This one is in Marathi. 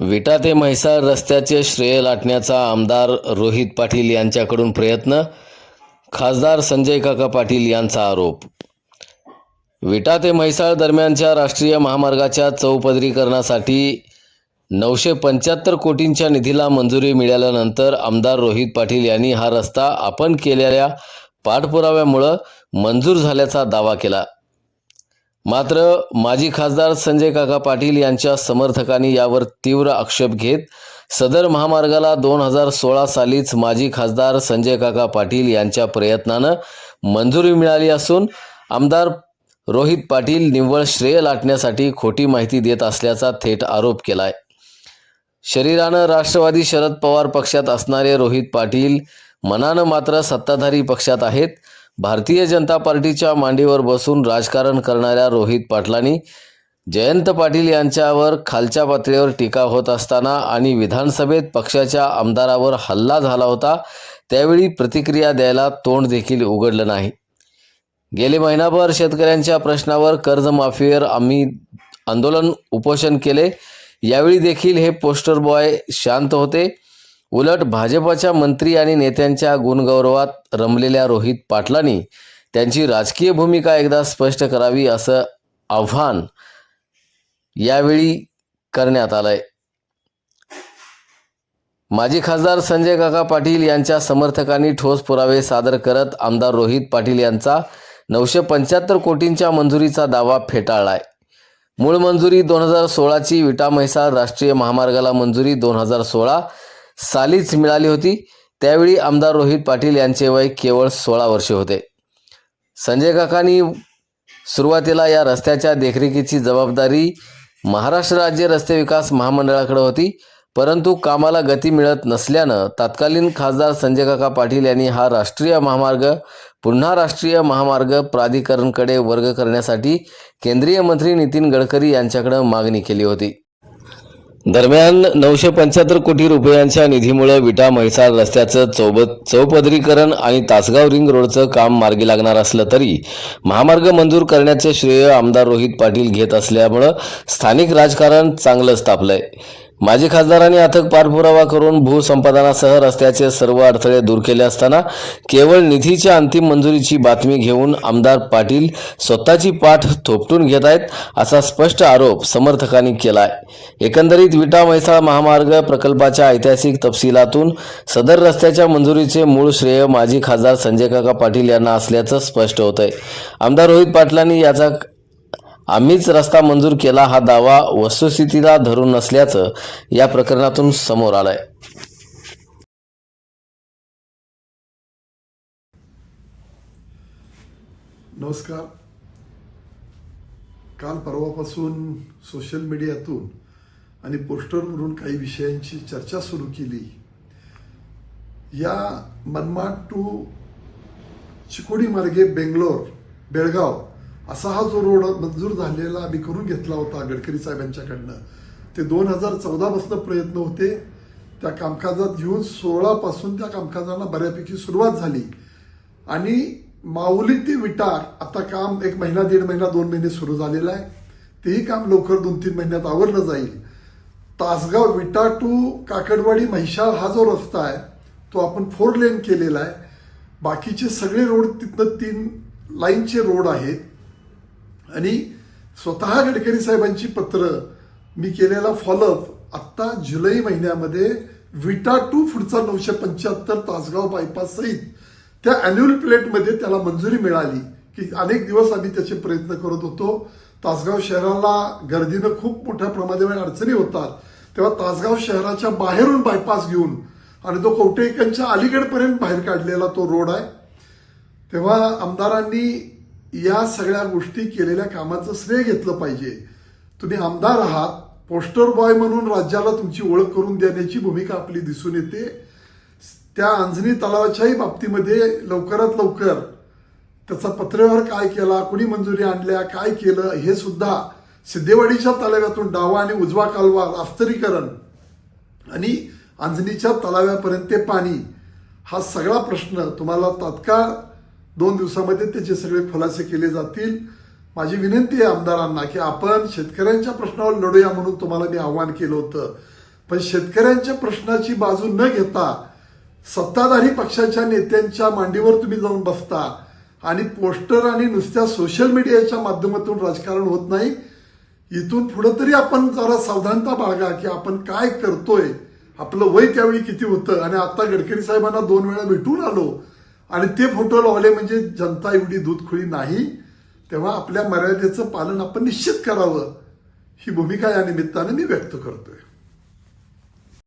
विटा ते म्हैसाळ रस्त्याचे श्रेय लाटण्याचा आमदार रोहित पाटील यांच्याकडून प्रयत्न. खासदार संजय काका पाटील यांचा आरोप. विटा ते म्हैसाळ दरम्यानच्या राष्ट्रीय महामार्गाच्या चौपदरीकरणासाठी नऊशे पंच्याहत्तर कोटींच्या निधीला मंजुरी मिळाल्यानंतर आमदार रोहित पाटील यांनी हा रस्ता आपण केलेल्या पाठपुराव्यामुळं मंजूर झाल्याचा दावा केला. मात्र माजी खासदार संजय काका पाटील यांच्या समर्थकांनी यावर तीव्र आक्षेप घेत सदर महामार्गाला दोन हजार सोळा सालीच माजी खासदार संजय काका पाटील यांच्या प्रयत्नानं मंजुरी मिळाली असून आमदार रोहित पाटील निव्वळ श्रेय लाटण्यासाठी खोटी माहिती देत असल्याचा थेट आरोप केलाय. शरीरानं राष्ट्रवादी शरद पवार पक्षात असणारे रोहित पाटील मनानं मात्र सत्ताधारी पक्षात आहेत. भारतीय जनता पार्टीच्या मांडीवर बसून राजकारण करणाऱ्या रोहित पाटलांनी जयंत पाटील यांच्यावर खालच्या पातळीवर टीका होत असताना आणि विधानसभेत पक्षाच्या आमदारावर हल्ला झाला होता त्यावेळी प्रतिक्रिया द्यायला तोंड देखील उघडलं नाही. गेले महिनाभर शेतकऱ्यांच्या प्रश्नावर कर्जमाफीवर आम्ही आंदोलन उपोषण केले यावेळी देखील हे पोस्टर बॉय शांत होते. उलट भाजपाच्या मंत्री आणि नेत्यांच्या गुणगौरवात रमलेल्या रोहित पाटलांनी त्यांची राजकीय भूमिका एकदा स्पष्ट करावी असं आव्हान यावेळी करण्यात आलंय. माजी खासदार संजय काका पाटील यांच्या समर्थकांनी ठोस पुरावे सादर करत आमदार रोहित पाटील यांचा नऊशे पंच्याहत्तर कोटींच्या मंजुरीचा दावा फेटाळलाय. मूळ मंजुरी दोन हजार सोळाची विटा म्हैसाळ राष्ट्रीय महामार्गाला मंजुरी दोन हजार सोळा सालीच मिळाली होती. त्यावेळी आमदार रोहित पाटील यांचे वय केवळ सोळा वर्षे होते. संजय काकांनी सुरुवातीला या रस्त्याच्या देखरेखीची जबाबदारी महाराष्ट्र राज्य रस्ते विकास महामंडळाकडे होती. परंतु कामाला गती मिळत नसल्यानं तत्कालीन खासदार संजय काका पाटील यांनी हा राष्ट्रीय महामार्ग पुन्हा राष्ट्रीय महामार्ग प्राधिकरणकडे वर्ग करण्यासाठी केंद्रीय मंत्री नितीन गडकरी यांच्याकडे मागणी केली होती. दरम्यान नऊशे पंच्याहत्तर कोटी रुपयांच्या निधीमुळे विटा म्हैसाळ रस्त्याचं चौब चौपदरीकरण आणि तासगाव रिंग रोडचं काम मार्गी लागणार असलं तरी महामार्ग मंजूर करण्याचे श्रेय आमदार रोहित पाटील घेत असल्यामुळं स्थानिक राजकारण चांगलंच तापलंय. माजी खासदारांनी अथक पाठपुरावा करून भूसंपादनासह रस्त्याचे सर्व अडथळे दूर केले असताना केवळ निधीच्या अंतिम मंजुरीची बातमी घेऊन आमदार पाटील स्वतःची पाठ थोपटून घेत आहेत असा स्पष्ट आरोप समर्थकांनी केलाय. एकंदरीत विटा म्हैसाळ महामार्ग प्रकल्पाच्या ऐतिहासिक तपशिलातून सदर रस्त्याच्या मंजुरीचे मूळ श्रेय माजी खासदार संजय काका पाटील यांना असल्याचं स्पष्ट होतंय. आमदार रोहित पाटलांनी याचा आम्हीच रस्ता मंजूर केला हा दावा वस्तुस्थितीला धरून नसल्याचं या प्रकरणातून समोर आलंय. नमस्कार. काल परवापासून सोशल मीडियातून आणि पोस्टरवरून काही विषयांची चर्चा सुरू केली. या मनमाड टू चिकोडी मार्गे बेंगलोर बेळगाव असा हा जो रोड मंजूर झालेला आम्ही करून घेतला होता गडकरी साहेबांच्याकडनं. ते दोन हजार चौदापासून प्रयत्न होते. त्या कामकाजात घेऊन सोळापासून त्या कामकाजाला बऱ्यापैकी सुरुवात झाली. आणि माऊली ते विटार आता काम एक महिना दीड महिना दोन महिने सुरू झालेलं आहे. तेही काम लवकर दोन तीन महिन्यात आवरलं जाईल. तासगाव विटा टू काकडवाडी महिशाळ हा जो रस्ता आहे तो आपण फोर लेन केलेला आहे. बाकीचे सगळे रोड तिथनं तीन लाईनचे रोड आहेत. आणि स्वतः गडकरी साहेबांची पत्र मी केलेला फॉलोअप आत्ता जुलै महिन्यामध्ये विटा टू पुढचा नऊशे पंच्याहत्तर तासगाव बायपास सहित त्या अॅन्युअल प्लेटमध्ये त्याला मंजुरी मिळाली की अनेक दिवस आम्ही त्याचे प्रयत्न करत होतो. तासगाव शहराला गर्दीनं खूप मोठ्या प्रमाणावर अडचणी होतात. तेव्हा तासगाव शहराच्या बाहेरून बायपास घेऊन आणि तो कवटेकनच्या अलीगडपर्यंत बाहेर काढलेला तो रोड आहे. तेव्हा आमदारांनी या सगळ्या गोष्टी केलेल्या कामाचं श्रेय घेतलं पाहिजे. तुम्ही आमदार आहात पोस्टर बॉय म्हणून राज्याला तुमची ओळख करून देण्याची भूमिका आपली दिसून येते. त्या अंजनी तलावाच्याही बाबतीमध्ये लवकरात लवकर त्याचा पत्रेवर काय केला कुणी मंजुरी आणल्या काय केलं हे सुद्धा सिद्धेवाडीच्या तलाव्यातून डावा आणि उजवा कालवा रास्तरीकरण आणि अंजनीच्या तलाव्यापर्यंत ते पाणी हा सगळा प्रश्न तुम्हाला तात्काळ दोन दिवसामध्ये त्याचे सगळे खुलासे केले जातील. माझी विनंती आहे आमदारांना की आपण शेतकऱ्यांच्या प्रश्नावर लढूया म्हणून तुम्हाला मी आव्हान केलं होतं. पण शेतकऱ्यांच्या प्रश्नाची बाजू न घेता सत्ताधारी पक्षाच्या नेत्यांच्या मांडीवर तुम्ही जाऊन बसता आणि पोस्टर आणि नुसत्या सोशल मीडियाच्या माध्यमातून राजकारण होत नाही. इथून पुढं तरी आपण जरा सावधानता बाळगा की आपण काय करतोय. आपलं वय त्यावेळी किती होतं? आणि आता गडकरी साहेबांना दोन वेळा भेटून आलो. आणि ते फोटो लावले म्हणजे जनता एवढी दूधखुळी नाही. तेव्हा आपल्या मर्यादेचं पालन आपण निश्चित करावं. ही भूमिका या निमित्ताने मी व्यक्त करतोय.